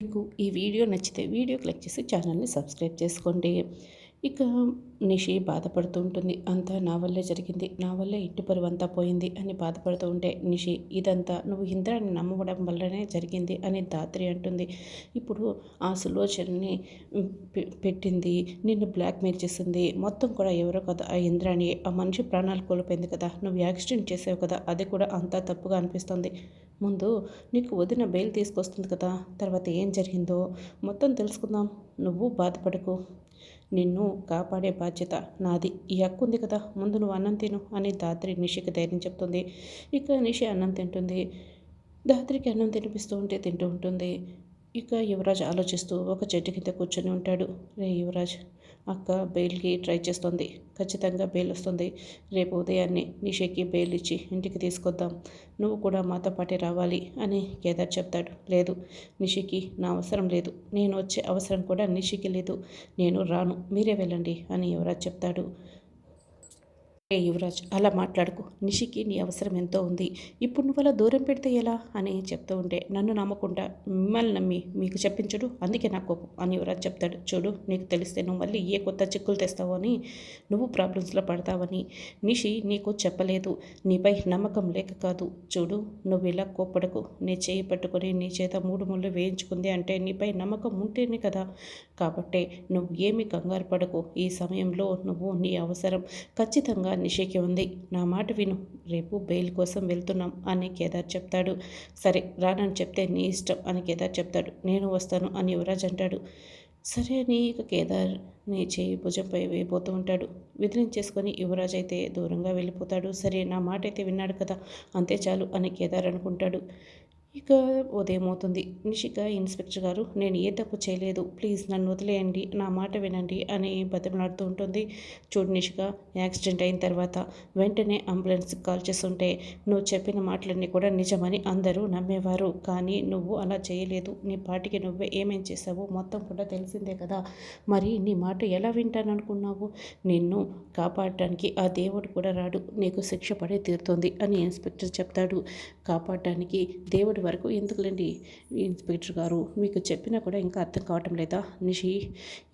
మీకు ఈ వీడియో నచ్చితే వీడియో క్లిక్ చేసి ఛానల్ని సబ్స్క్రైబ్ చేసుకోండి. ఇక నిషి బాధపడుతూ ఉంటుంది. అంతా నా వల్లే జరిగింది. నా వల్లే ఇంటి పరువు అంతా పోయింది అని బాధపడుతూ ఉంటే నిషి ఇదంతా నువ్వు ఇంద్రాన్ని నమ్మడం వల్లనే జరిగింది అని దాత్రి అంటుంది. ఇప్పుడు ఆ సులోచనని పెట్టింది. నిన్ను బ్లాక్మెయిల్ చేసింది. మొత్తం కూడా ఎవరో కదా ఆ ఇంద్రాని. ఆ మనిషి ప్రాణాలు కోల్పోయింది కదా. నువ్వు యాక్సిడెంట్ చేసావు కదా. అది కూడా అంతా తప్పుగా అనిపిస్తుంది. ముందు నీకు వదిన బెయిల్ తీసుకొస్తుంది కదా తర్వాత ఏం జరిగిందో మొత్తం తెలుసుకుందాం. నువ్వు బాధపడకు. నిన్ను కాపాడే బాధ్యత నాది. ఈ హక్కు ఉంది కదా ముందు నువ్వు అన్నం తిను అని దాత్రి నిషికి ధైర్యం చెప్తుంది. ఇక నిషి అన్నం తింటుంది. దాత్రికి అన్నం తినిపిస్తూ ఉంటే తింటూ ఉంటుంది. ఇక యువరాజ్ ఆలోచిస్తూ ఒక చెట్టు కింద కూర్చొని ఉంటాడు. రే యువరాజ్ అక్క బెయిల్కి ట్రై చేస్తుంది. ఖచ్చితంగా బెయిల్ వస్తుంది. రేపు ఉదయాన్నే నిషేకి బెయిల్ ఇచ్చి ఇంటికి తీసుకొద్దాం. నువ్వు కూడా మాతో పాటే రావాలి అని కేదార్ చెప్తాడు. లేదు నిషికి నా అవసరం లేదు. నేను వచ్చే అవసరం కూడా నిషికి లేదు. నేను రాను. మీరే వెళ్ళండి అని యువరాజ్ చెప్తాడు. ఏ యువరాజ్ అలా మాట్లాడుకు. నిషికి నీ అవసరం ఎంతో ఉంది. ఇప్పుడు నువ్వు అలా దూరం పెడితే ఎలా? అని చెప్తూ ఉంటే నన్ను నమ్మకుండా మిమ్మల్ని నమ్మి మీకు చెప్పించడు? అందుకే నా కోపం అని యువరాజ్ చెప్తాడు. చూడు నీకు తెలిస్తే నువ్వు మళ్ళీ ఏ కొత్త చిక్కులు తెస్తావో అని నువ్వు ప్రాబ్లమ్స్లో పడతావని నిషి నీకు చెప్పలేదు. నీపై నమ్మకం లేక కాదు. చూడు నువ్వు ఇలా కోప్పడకు. నీ చేయి పట్టుకొని నీ చేత మూడు ముళ్ళు వేయించుకుంది అంటే నీపై నమ్మకం ఉంటేనే కదా. కాబట్టే నువ్వు ఏమి కంగారు పడకు. ఈ సమయంలో నువ్వు నీ అవసరం ఖచ్చితంగా నిషేకి ఉంది. నా మాట విను. రేపు బెయిల్ కోసం వెళ్తున్నాం అని కేదార్ చెప్తాడు. సరే రానని చెప్తే నీ ఇష్టం అని కేదార్ చెప్తాడు. నేను వస్తాను అని యువరాజ్ అంటాడు. సరే అని ఇక కేదార్ నీ చేయి భుజంపై వేయబోతూ ఉంటాడు. విదిలించేసుకొని యువరాజ్ అయితే దూరంగా వెళ్ళిపోతాడు. సరే నా మాట అయితే విన్నాడు కదా. అంతే చాలు అని కేదార్ అనుకుంటాడు. ఇక ఉదయం అవుతుంది నిషిక ఇన్స్పెక్టర్ గారు నేను ఏ తప్పు చేయలేదు. ప్లీజ్ నన్ను వదిలేయండి. నా మాట వినండి అని బతిమలాడుతూ ఉంటుంది. చూడు నిషిక యాక్సిడెంట్ అయిన తర్వాత వెంటనే అంబులెన్స్కి కాల్ చేస్తుంటే నువ్వు చెప్పిన మాటలన్నీ కూడా నిజమని అందరూ నమ్మేవారు. కానీ నువ్వు అలా చేయలేదు. నీ పాటికి నువ్వే ఏమేం చేసావు మొత్తం కూడా తెలిసిందే కదా. మరి నీ మాట ఎలా వింటాననుకున్నావు? నిన్ను కాపాడటానికి ఆ దేవుడు కూడా రాడు. నీకు శిక్ష పడే తీరుతుంది అని ఇన్స్పెక్టర్ చెప్తాడు. కాపాడటానికి దేవుడు ఇప్పటి వరకు ఎందుకులేండి ఇన్స్పెక్టర్ గారు? మీకు చెప్పినా కూడా ఇంకా అర్థం కావటం లేదా? నిషి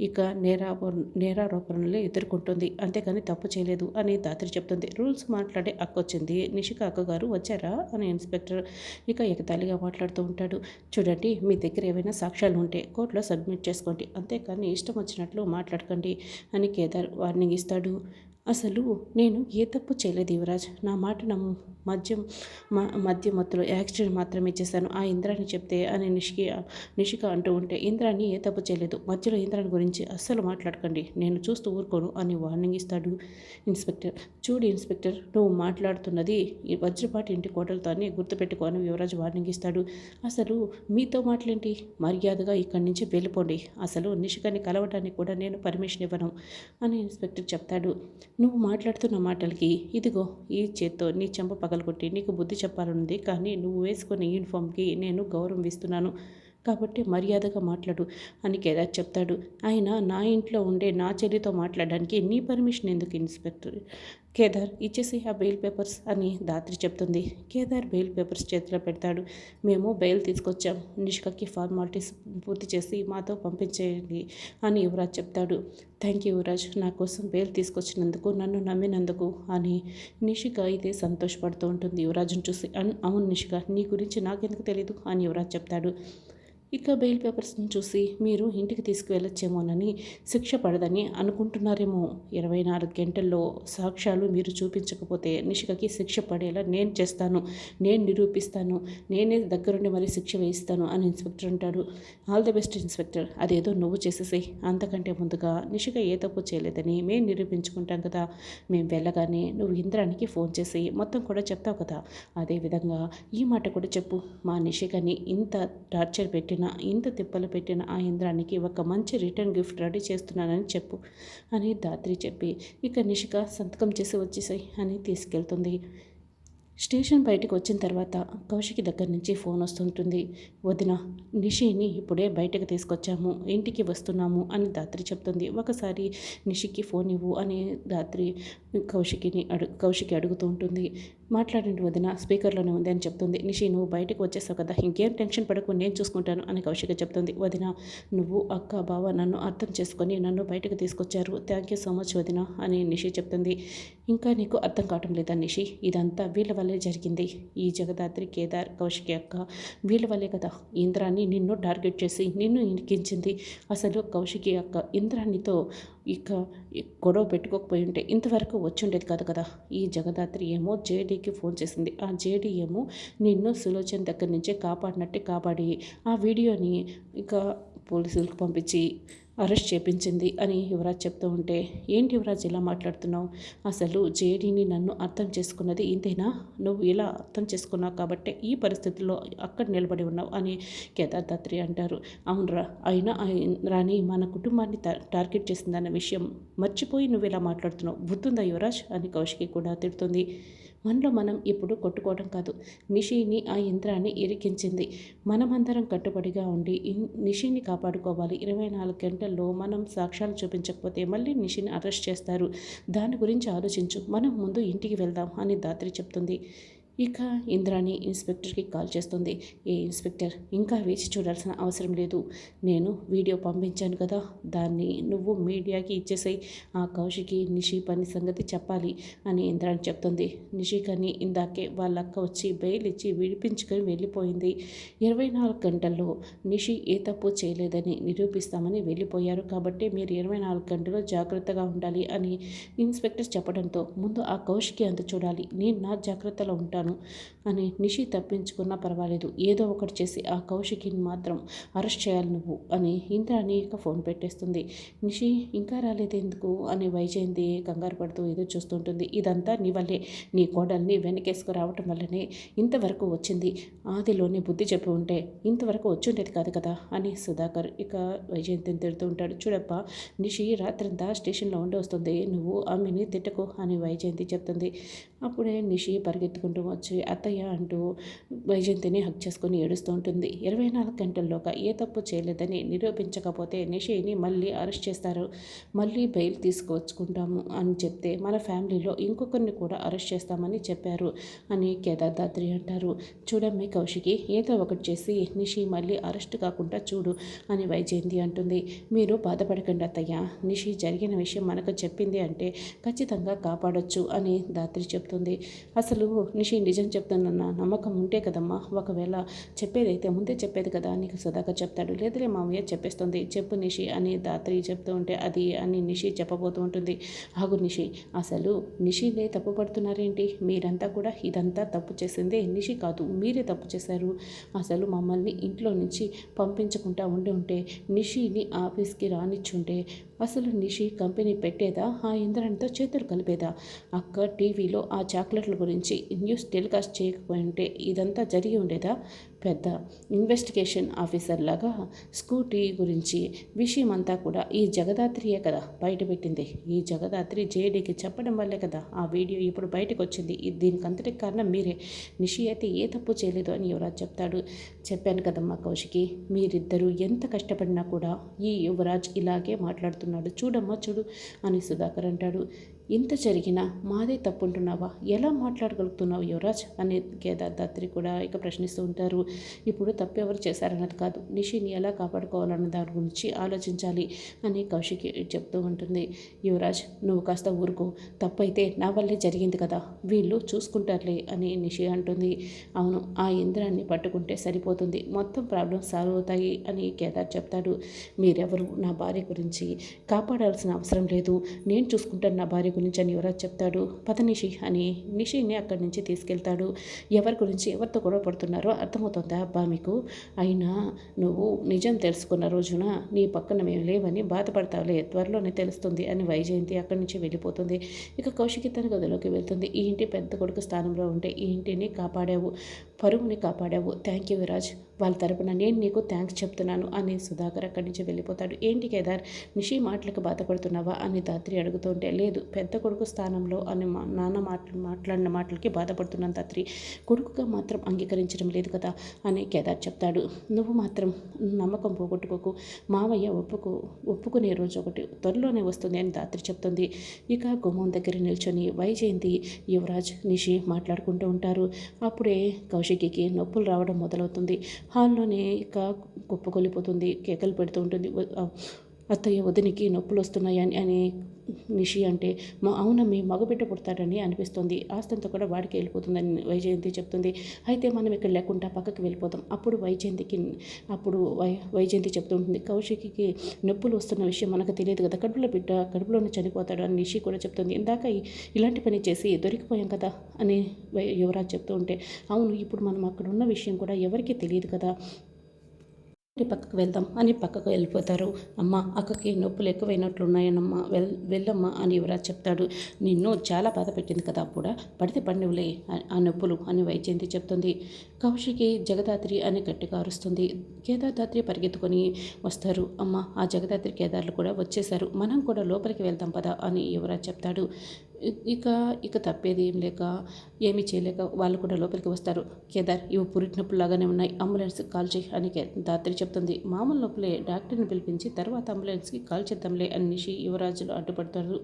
ఇక నేరాప నేరారోపణలు ఎదుర్కొంటుంది. అంతేగాని తప్పు చేయలేదు అని దాత్రి చెప్తుంది. రూల్స్ మాట్లాడే అక్క వచ్చింది. నిషిక అక్క గారు వచ్చారా? అని ఇన్స్పెక్టర్ ఇక ఎగతాళిగా మాట్లాడుతూ ఉంటాడు. చూడండి మీ దగ్గర ఏవైనా సాక్ష్యాలు ఉంటే కోర్టులో సబ్మిట్ చేసుకోండి. అంతేకాని ఇష్టం వచ్చినట్లు మాట్లాడకండి అని కేదార్ వార్నింగ్ ఇస్తాడు. అసలు నేను ఏ తప్పు చేయలేదు యువరాజ్. నా మాట నమ్ము. మద్యం మధ్య మత్తులో యాక్సిడెంట్ మాత్రమే చేశాను. ఆ ఇంద్రాన్ని చెప్తే అని నిషికి నిషిక అంటూ ఉంటే ఇంద్రాన్ని ఏ తప్పు చేయలేదు. మధ్యలో ఇంద్రాన్ని గురించి అస్సలు మాట్లాడకండి. నేను చూస్తూ ఊరుకోను అని వార్నింగ్ ఇస్తాడు ఇన్స్పెక్టర్. చూడు ఇన్స్పెక్టర్ నువ్వు మాట్లాడుతున్నది ఈ వజ్రపాటి ఇంటి కోటలతో అని గుర్తుపెట్టుకో అని యువరాజ్ వార్నింగ్ ఇస్తాడు. అసలు మీతో మాటలేంటి మర్యాదగా ఇక్కడి నుంచి వెళ్ళిపోండి. అసలు నిషికని కలవటానికి కూడా నేను పర్మిషన్ ఇవ్వను అని ఇన్స్పెక్టర్ చెప్తాడు. నువ్వు మాట్లాడుతున్న మాటలకి ఇదిగో ఈ చేత్తో నీ చెంప పగలగొట్టి నీకు బుద్ధి చెప్పాలనుంది కానీ నువ్వు వేసుకునే యూనిఫామ్కి నేను గౌరవం ఇస్తున్నాను. కాబట్టి మర్యాదగా మాట్లాడు అని కేదార్ చెప్తాడు. ఆయన నా ఇంట్లో ఉండే నా చెల్లితో మాట్లాడడానికి నీ పర్మిషన్ ఎందుకు ఇన్స్పెక్టర్? కేదార్ ఇచ్చేసి ఆ బెయిల్ పేపర్స్ అని దాత్రి చెప్తుంది. కేదార్ బెయిల్ పేపర్స్ చేతిలో పెడతాడు. మేము బెయిల్ తీసుకొచ్చాం. నిష్కకి ఫార్మాలిటీస్ పూర్తి చేసి మాతో పంపించేయండి అని యువరాజ్ చెప్తాడు. Thank you Yuvraj. నా కోసం బెయిల్ తీసుకొచ్చినందుకు నన్ను నమ్మినందుకు అని నిషిక అయితే సంతోషపడుతూ ఉంటుంది. యువరాజును చూసి అవును నిషిక. నీ గురించి నాకెందుకు తెలియదు అని యువరాజ్ చెప్తాడు. ఇక బెయిల్ పేపర్స్ని చూసి మీరు ఇంటికి తీసుకువెళ్ళొచ్చేమోనని శిక్ష పడదని అనుకుంటున్నారేమో. ఇరవై నాలుగు గంటల్లో సాక్ష్యాలు మీరు చూపించకపోతే నిషికకి శిక్ష పడేలా నేను చేస్తాను నేను నిరూపిస్తాను నేనే దగ్గరుండి మరీ శిక్ష వేయిస్తాను అని ఇన్స్పెక్టర్ అంటాడు. ఆల్ ది బెస్ట్ ఇన్స్పెక్టర్ అదేదో నువ్వు చేసేసి అంతకంటే ముందుగా నిషిక ఏ తప్పు చేయలేదని మేము నిరూపించుకుంటాం కదా. మేము వెళ్ళగానే నువ్వు ఇంద్రానికి ఫోన్ చేసి మొత్తం కూడా చెప్తావు కదా. అదేవిధంగా ఈ మాట కూడా చెప్పు. మా నిషికని ఇంత టార్చర్ పెట్టి పెట్టిన ఇంత తిప్పలు పెట్టిన ఆ ఇంద్రానికి ఒక మంచి రిటర్న్ గిఫ్ట్ రెడీ చేస్తున్నానని చెప్పు అని దాత్రి చెప్పి ఇక నిషిక సంతకం చేసి వచ్చేసాయి అని తీసుకెళ్తుంది. స్టేషన్ బయటకు వచ్చిన తర్వాత కౌశికి దగ్గర నుంచి ఫోన్ వస్తుంటుంది. వదిన నిషిని ఇప్పుడే బయటకు తీసుకొచ్చాము. ఇంటికి వస్తున్నాము అని దాత్రి చెప్తుంది. ఒకసారి నిషికి ఫోన్ ఇవ్వు అని దాత్రి కౌశికిని అడు కౌశికి అడుగుతూ ఉంటుంది. మాట్లాడండి వదిన స్పీకర్లోనే ఉంది అని చెప్తుంది. నిషి నువ్వు బయటకు వచ్చేసావు కదా ఇంకేం టెన్షన్ పడకు నేను చూసుకుంటాను అని కౌశిక చెప్తుంది. వదిన నువ్వు అక్క బావ నన్ను అర్థం చేసుకొని నన్ను బయటకు తీసుకొచ్చారు. థ్యాంక్ యూ సో మచ్ వదిన అని నిషి చెప్తుంది. ఇంకా నీకు అర్థం కావటం లేదా నిషి? ఇదంతా వీళ్ళ వల్ల జరిగింది. ఈ జగదాత్రి కేదార్ కౌశికి అక్క వీళ్ళ వల్లే కదా ఇంద్రాన్ని నిన్ను టార్గెట్ చేసి నిన్ను ఇరికించింది. అసలు కౌశికి అక్క ఇంద్రాణితో ఇక గొడవ పెట్టుకోకపోయి ఉంటే ఇంతవరకు వచ్చి ఉండేది కాదు కదా. ఈ జగదాత్రి ఏమో జేడీకి ఫోన్ చేసింది. ఆ జేడీ ఏమో నిన్ను సులోచన దగ్గర నుంచే కాపాడినట్టే కాపాడి ఆ వీడియోని ఇక పోలీసులకు పంపించి అరెస్ట్ చేపించింది అని యువరాజ్ చెప్తూ ఉంటే ఏంటి యువరాజ్ ఇలా మాట్లాడుతున్నావు? అసలు జేడీని నన్ను అర్థం చేసుకున్నది ఇంతేనా? నువ్వు ఇలా అర్థం చేసుకున్నావు కాబట్టి ఈ పరిస్థితుల్లో అక్కడ నిలబడి ఉన్నావు అని కేదార్ దత్రి అంటారు. అవునరా అయినా రాణి మన కుటుంబాన్ని టార్గెట్ చేసిందన్న విషయం మర్చిపోయి నువ్వు ఇలా మాట్లాడుతున్నావు. గుర్తుందా యువరాజ్? అని కౌశికి కూడా తిడుతుంది. మనలో మనం ఇప్పుడు కొట్టుకోవడం కాదు. నిషిని ఆ యంత్రాన్ని ఇరికించింది. మనమందరం కట్టుబడిగా ఉండి నిషిని కాపాడుకోవాలి. ఇరవై నాలుగు గంటల్లో మనం సాక్ష్యాలు చూపించకపోతే మళ్ళీ నిషిని అరెస్ట్ చేస్తారు. దాని గురించి ఆలోచించు. మనం ముందు ఇంటికి వెళ్దాం అని దాత్రి చెప్తుంది. ఇక ఇంద్రాణి ఇన్స్పెక్టర్కి కాల్ చేస్తుంది. ఏ ఇన్స్పెక్టర్? ఇంకా వేచి చూడాల్సిన అవసరం లేదు. నేను వీడియో పంపించాను కదా దాన్ని నువ్వు మీడియాకి ఇచ్చేసాయి. ఆ కౌశికి నిషి పని సంగతి చెప్పాలి అని ఇంద్రాణి చెప్తుంది. నిషికని ఇందాకే వాళ్ళ అక్క వచ్చి బెయిల్ ఇచ్చి విడిపించుకొని వెళ్ళిపోయింది. ఇరవై నాలుగు గంటల్లో నిషి ఏ తప్పు చేయలేదని నిరూపిస్తామని వెళ్ళిపోయారు. కాబట్టి మీరు ఇరవై నాలుగు గంటలు జాగ్రత్తగా ఉండాలి అని ఇన్స్పెక్టర్ చెప్పడంతో ముందు ఆ కౌశికి అంత చూడాలి. నేను నా జాగ్రత్తలో ఉంటాను. చేస్తాను అని నిషి తప్పించుకున్నా పర్వాలేదు. ఏదో ఒకటి చేసి ఆ కౌశికిని మాత్రం అరెస్ట్ చేయాలి నువ్వు అని ఇంద్రాని ఇక ఫోన్ పెట్టేస్తుంది. నిషి ఇంకా రాలేదు ఎందుకు అని వైజయంతి కంగారు పడుతూ ఏదో చూస్తుంటుంది. ఇదంతా నీ వల్లే. నీ కోడల్ని వెనకేసుకు రావటం వల్లనే ఇంతవరకు వచ్చింది. ఆదిలోనే బుద్ధి చెప్పి ఉంటే ఇంతవరకు వచ్చి ఉండేది కాదు కదా అని సుధాకర్ ఇక వైజయంతిని తిడుతూ ఉంటాడు. చూడప్ప నిషి రాత్రంతా స్టేషన్లో ఉండి వస్తుంది. నువ్వు ఆమెని తిట్టకు అని వైజయంతి చెప్తుంది. అప్పుడే నిషి పరిగెత్తుకుంటూ వచ్చి అత్తయ్య అంటూ వైజయంతిని హక్ చేసుకుని ఏడుస్తూ ఉంటుంది. ఇరవై నాలుగు గంటల్లోగా ఏ తప్పు చేయలేదని నిరూపించకపోతే నిషిని మళ్ళీ అరెస్ట్ చేస్తారు. మళ్ళీ బెయిల్ తీసుకొచ్చుకుంటాము అని చెప్తే మన ఫ్యామిలీలో ఇంకొకరిని కూడా అరెస్ట్ చేస్తామని చెప్పారు అని కేదార్దాత్రి అంటారు. చూడమ్మి కౌశికి ఏదో ఒకటి చేసి నిషి మళ్ళీ అరెస్ట్ కాకుండా చూడు అని వైజయంతి అంటుంది. మీరు బాధపడకండి అత్తయ్య. నిషి జరిగిన విషయం మనకు చెప్పింది అంటే ఖచ్చితంగా కాపాడొచ్చు అని దాత్రి చెప్తుంది. అసలు నిషి నిజం చెప్తానన్న నమ్మకం ఉంటే కదమ్మా. ఒకవేళ చెప్పేదైతే ముందే చెప్పేది కదా నీకు సదాగా చెప్తాడు. లేదులే మామయ్య చెప్పేస్తుంది. చెప్పు నిషి అని దాత్రి చెప్తూ ఉంటే అది అని నిషి చెప్పబోతూ ఉంటుంది. ఆగు నిషి అసలు నిషినే తప్పు పడుతున్నారేంటి? మీరంతా కూడా ఇదంతా తప్పు చేసిందే నిషి కాదు మీరే తప్పు చేశారు. అసలు మమ్మల్ని ఇంట్లో నుంచి పంపించకుండా ఉండి ఉంటే నిషిని ఆఫీస్కి రానిచ్చుంటే అసలు నిషి కంపెనీ పెట్టేదా? ఆ ఇంద్రాణితో చేతులు కలిపేదా? అక్క టీవీలో ఆ చాక్లెట్ల గురించి న్యూస్ టెలికాస్ట్ చేయకపోయింటే ఇదంతా జరిగి ఉండేదా? పెద్ద ఇన్వెస్టిగేషన్ ఆఫీసర్ లాగా స్కూటీ గురించి విషయం అంతా కూడా ఈ జగదాత్రియే కదా బయటపెట్టింది. ఈ జగదాత్రి జేడీకి చెప్పడం వల్లే కదా ఆ వీడియో ఇప్పుడు బయటకు వచ్చింది దీనికి కారణం మీరే. నిషి అయితే ఏ తప్పు చేయలేదు అని యువరాజ్ చెప్తాడు. చెప్పాను కదమ్మా కౌశికి మీరిద్దరూ ఎంత కష్టపడినా కూడా ఈ యువరాజ్ ఇలాగే మాట్లాడుతున్నాడు. చూడమ్మా చూడు అని సుధాకర్ అంటాడు. ఇంత జరిగినా మాదే తప్పుంటున్నావా? ఎలా మాట్లాడగలుగుతున్నావు యువరాజ్? అని కేదార్దత్రి కూడా ఇక ప్రశ్నిస్తూ ఉంటారు. ఇప్పుడు తప్పు ఎవరు చేశారన్నది కాదు. నిషిని ఎలా కాపాడుకోవాలన్న దాని గురించి ఆలోచించాలి అని కౌశికి చెప్తూ ఉంటుంది. యువరాజ్ నువ్వు కాస్త ఊరుకో. తప్పైతే నా వల్లే జరిగింది కదా. వీళ్ళు చూసుకుంటారులే అని నిషి అంటుంది. అవును ఆ ఇంద్రాన్ని పట్టుకుంటే సరిపోతుంది. మొత్తం ప్రాబ్లం సాల్వ్ అవుతాయి అని కేదార్ చెప్తాడు. మీరెవరు? నా భార్య గురించి కాపాడాల్సిన అవసరం లేదు. నేను చూసుకుంటాను నా భార్య గురించి అని యువరాజ్ చెప్తాడు. పద నిషి అని నిషిని అక్కడి నుంచి తీసుకెళ్తాడు. ఎవరి గురించి ఎవరితో గొడవ పడుతున్నారో అర్థమవుతుందా అబ్బా మీకు? అయినా నువ్వు నిజం తెలుసుకున్న రోజున నీ పక్కన మేము లేవని బాధపడతావులే త్వరలోనే తెలుస్తుంది అని వైజయంతి అక్కడి నుంచి వెళ్ళిపోతుంది. ఇక కౌశికి తన గదిలోకి వెళ్తుంది. ఈ ఇంటి పెద్ద కొడుకు స్థానంలో ఉంటే ఈ ఇంటిని కాపాడావు పరువుని కాపాడావు. థ్యాంక్ యూ విరాజ్ వాళ్ళ తరపున నేను నీకు థ్యాంక్స్ చెప్తున్నాను అని సుధాకర్ అక్కడి నుంచి వెళ్ళిపోతాడు. ఏంటి కేదార్? నిషి మాటలకు బాధపడుతున్నావా అని దాత్రి అడుగుతుంటే లేదు పెద్ద కొడుకు స్థానంలో అని మా నాన్న మాటలు మాట్లాడిన మాటలకి బాధపడుతున్నాను దాత్రి. కొడుకుగా మాత్రం అంగీకరించడం లేదు కదా అని కేదార్ చెప్తాడు. నువ్వు మాత్రం నమ్మకం పోగొట్టుకోకు. మావయ్య ఒప్పుకు ఒప్పుకునే రోజు ఒకటి త్వరలోనే వస్తుంది అని దాత్రి చెప్తుంది. ఇక గుమ్మం దగ్గర నిల్చొని వైజయంతి యువరాజ్ నిషి మాట్లాడుకుంటూ ఉంటారు. అప్పుడే కౌశికికి నొప్పులు రావడం మొదలవుతుంది. హాల్లోనే ఇక కుప్పకొలిపోతుంది కేకలు పెడుతూ ఉంటుంది అత్తయ్య వదినికి నొప్పులు వస్తున్నాయని అని నిషి అంటే మా అవునమ్మి మగబిడ్డ పుడతాడని అనిపిస్తుంది. ఆస్తంతా కూడా వాడికి వెళ్ళిపోతుందని వైజయంతి చెప్తుంది. అయితే మనం ఇక్కడ లేకుండా పక్కకి వెళ్ళిపోతాం అప్పుడు వైజయంతికి అప్పుడు వై వైజయంతి చెప్తూ ఉంటుంది. కౌశికి నొప్పులు వస్తున్న విషయం మనకు తెలియదు కదా. కడుపులో బిడ్డ కడుపులోనే చనిపోతాడు అని నిషి కూడా చెప్తుంది. ఇందాక ఇలాంటి పని చేసి దొరికిపోయాం కదా అని వై- యువరాజ్ చెప్తూ ఉంటే అవును ఇప్పుడు మనం అక్కడ ఉన్న విషయం కూడా ఎవరికీ తెలియదు కదా. పక్కకు వెళ్దాం అని పక్కకు వెళ్ళిపోతారు. అమ్మ అక్కకి నొప్పులు ఎక్కువైనట్లున్నాయనమ్మా వెల్ వెళ్ళమ్మా అని యువరాజ్ చెప్తాడు. నిన్ను చాలా బాధ పెట్టింది కదా కూడా పడితే పండివులే ఆ నొప్పులు అని వైజయంతి చెప్తుంది. కౌశికి జగదాత్రి అని గట్టిగా అరుస్తుంది. కేదార్దాత్రి పరిగెత్తుకొని వస్తారు. అమ్మ ఆ జగదాత్రి కేదార్లు కూడా వచ్చేశారు. మనం కూడా లోపలికి వెళ్దాం పదా అని యువరాజ్ చెప్తాడు. ఇక ఇక తప్పేది ఏం లేక ఏమీ చేయలేక వాళ్ళు కూడా లోపలికి వస్తారు. కేదార్ ఇవి పురిటినప్పుడు లాగానే ఉన్నాయి. అంబులెన్స్ కాల్ చేయి అని దాత్రి చెప్తుంది. మామూలు నొప్పులే డాక్టర్ని పిలిపించి తర్వాత అంబులెన్స్కి కాల్ చేద్దాంలే అని నిషి యువరాజులు అడ్డుపడతారు.